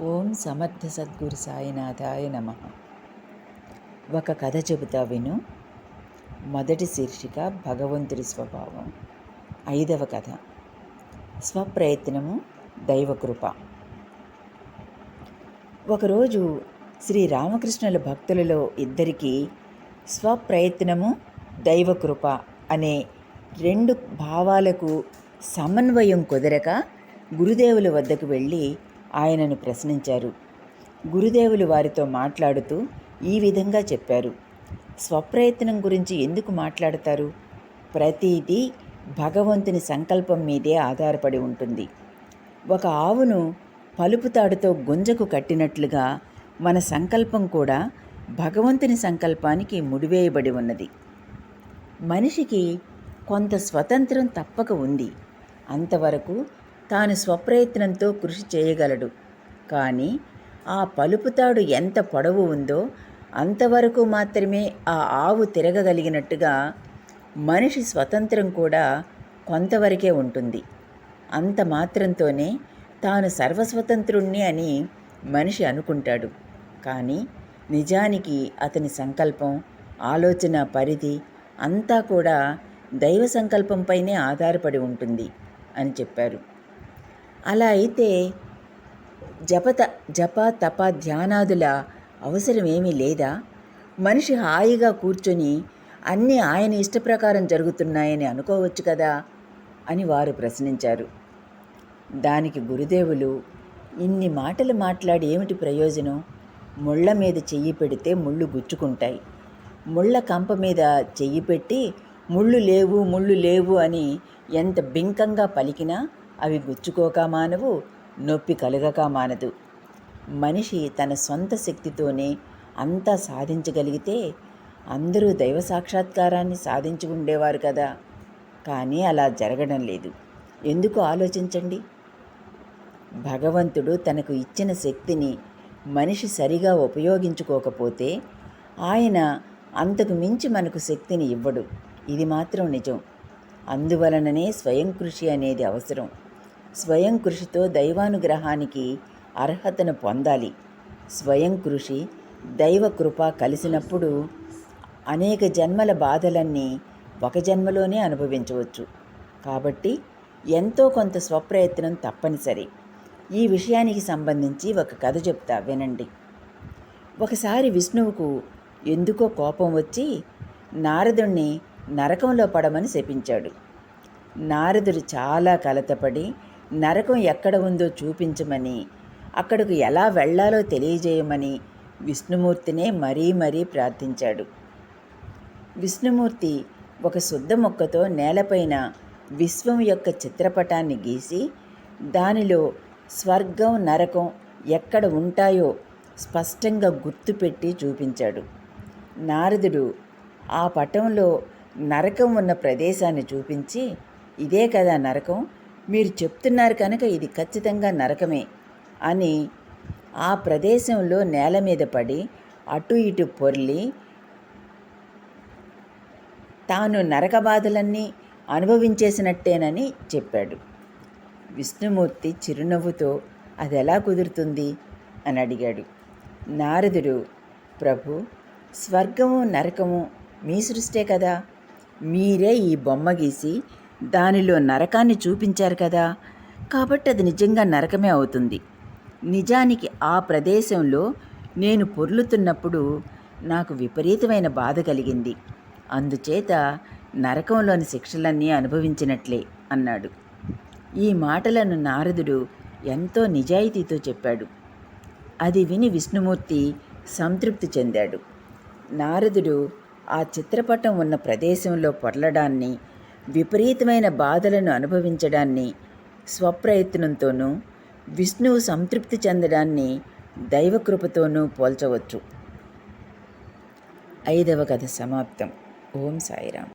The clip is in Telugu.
ఓం సమర్థ సద్గురు సాయినాథాయ నమ. ఒక కథ చెబుతా విను. మొదటి శీర్షిక భగవంతుడి స్వభావం. ఐదవ కథ. స్వప్రయత్నము దైవకృప. ఒకరోజు శ్రీ రామకృష్ణుల భక్తులలో ఇద్దరికీ స్వప్రయత్నము దైవకృప అనే రెండు భావాలకు సమన్వయం కుదరక గురుదేవుల వద్దకు వెళ్ళి ఆయనను ప్రశ్నించారు. గురుదేవులు వారితో మాట్లాడుతూ ఈ విధంగా చెప్పారు. స్వప్రయత్నం గురించి ఎందుకు మాట్లాడతారు? ప్రతిదీ భగవంతుని సంకల్పం మీదే ఆధారపడి ఉంటుంది. ఒక ఆవును పలుపు తాడుతో గుంజకు కట్టినట్లుగా మన సంకల్పం కూడా భగవంతుని సంకల్పానికి ముడివేయబడి ఉన్నది. మనిషికి కొంత స్వతంత్రం తప్పక ఉంది. అంతవరకు తాను స్వప్రయత్నంతో కృషి చేయగలడు. కానీ ఆ పలుపుతాడు ఎంత పొడవు ఉందో అంతవరకు మాత్రమే ఆ ఆవు తిరగగలిగినట్టుగా మనిషి స్వతంత్రం కూడా కొంతవరకే ఉంటుంది. అంత మాత్రంతోనే తాను సర్వస్వతంత్రుణ్ణి అని మనిషి అనుకుంటాడు. కానీ నిజానికి అతని సంకల్పం ఆలోచన పరిధి అంతా కూడా దైవ సంకల్పంపైనే ఆధారపడి ఉంటుంది అని చెప్పారు. అలా అయితే జపత జప తప ధ్యానాదుల అవసరం ఏమీ లేదా? మనిషి హాయిగా కూర్చొని అన్నీ ఆయన ఇష్టప్రకారం జరుగుతున్నాయని అనుకోవచ్చు కదా? అని వారు ప్రశ్నించారు. దానికి గురుదేవులు ఇన్ని మాటలు మాట్లాడి ఏమిటి ప్రయోజనం? ముళ్ళ మీద చెయ్యి పెడితే ముళ్ళు గుచ్చుకుంటాయి. ముళ్ళ కంప మీద చెయ్యి పెట్టి ముళ్ళు లేవు ముళ్ళు లేవు అని ఎంత బింకంగా పలికినా అవి గుచ్చుకోక మానవు నొప్పి కలగక మానదు. మనిషి తన సొంత శక్తితోనే అంతా సాధించగలిగితే అందరూ దైవ సాక్షాత్కారాన్ని సాధించి ఉండేవారు కదా. కానీ అలా జరగడం లేదు. ఎందుకు ఆలోచించండి? భగవంతుడు తనకు ఇచ్చిన శక్తిని మనిషి సరిగా ఉపయోగించుకోకపోతే ఆయన అంతకు మించి మనకు శక్తిని ఇవ్వడు. ఇది మాత్రం నిజం. అందువలననే స్వయం కృషి అనేది అవసరం. స్వయం కృషితో దైవానుగ్రహానికి అర్హతను పొందాలి. స్వయం కృషి దైవ కృప కలిసినప్పుడు అనేక జన్మల బాధలన్నీ ఒక జన్మలోనే అనుభవించవచ్చు. కాబట్టి ఎంతో కొంత స్వప్రయత్నం తప్పనిసరి. ఈ విషయానికి సంబంధించి ఒక కథ చెప్తా వినండి. ఒకసారి విష్ణువుకు ఎందుకో కోపం వచ్చి నారదుణ్ణి నరకంలో పడమని శపించాడు. నారదుడు చాలా కలతపడి నరకం ఎక్కడ ఉందో చూపించమని అక్కడకు ఎలా వెళ్ళాలో తెలియజేయమని విష్ణుమూర్తినే మరీ మరీ ప్రార్థించాడు. విష్ణుమూర్తి ఒక శుద్ధ మొక్కతో నేలపైన విశ్వం యొక్క చిత్రపటాన్ని గీసి దానిలో స్వర్గం నరకం ఎక్కడ ఉంటాయో స్పష్టంగా గుర్తుపెట్టి చూపించాడు. నారదుడు ఆ పటంలో నరకం ఉన్న ప్రదేశాన్ని చూపించి ఇదే కదా నరకం మీరు చెప్తున్నారు కనుక ఇది ఖచ్చితంగా నరకమే అని ఆ ప్రదేశంలో నేల మీద పడి అటు ఇటు పొర్లి తాను నరక బాధలన్నీ అనుభవించేసినట్టేనని చెప్పాడు. విష్ణుమూర్తి చిరునవ్వుతో అది ఎలా కుదురుతుంది? అని అడిగాడు. నారదుడు ప్రభు స్వర్గము నరకము మీ సృష్టే కదా. మీరే ఈ బొమ్మ గీసి దానిలో నరకాన్ని చూపించారు కదా. కాబట్టి అది నిజంగా నరకమే అవుతుంది. నిజానికి ఆ ప్రదేశంలో నేను పొర్లుతున్నప్పుడు నాకు విపరీతమైన బాధ కలిగింది. అందుచేత నరకంలోని శిక్షలన్నీ అనుభవించినట్లే అన్నాడు. ఈ మాటలను నారదుడు ఎంతో నిజాయితీతో చెప్పాడు. అది విని విష్ణుమూర్తి సంతృప్తి చెందాడు. నారదుడు ఆ చిత్రపటం ఉన్న ప్రదేశంలో పొరలడాన్ని విపరీతమైన బాధలను అనుభవించడాన్ని స్వప్రయత్నంతోనూ విష్ణువు సంతృప్తి చెందడాన్ని దైవకృపతోనూ పోల్చవచ్చు. ఐదవ కథ సమాప్తం. ఓం సాయిరామ్.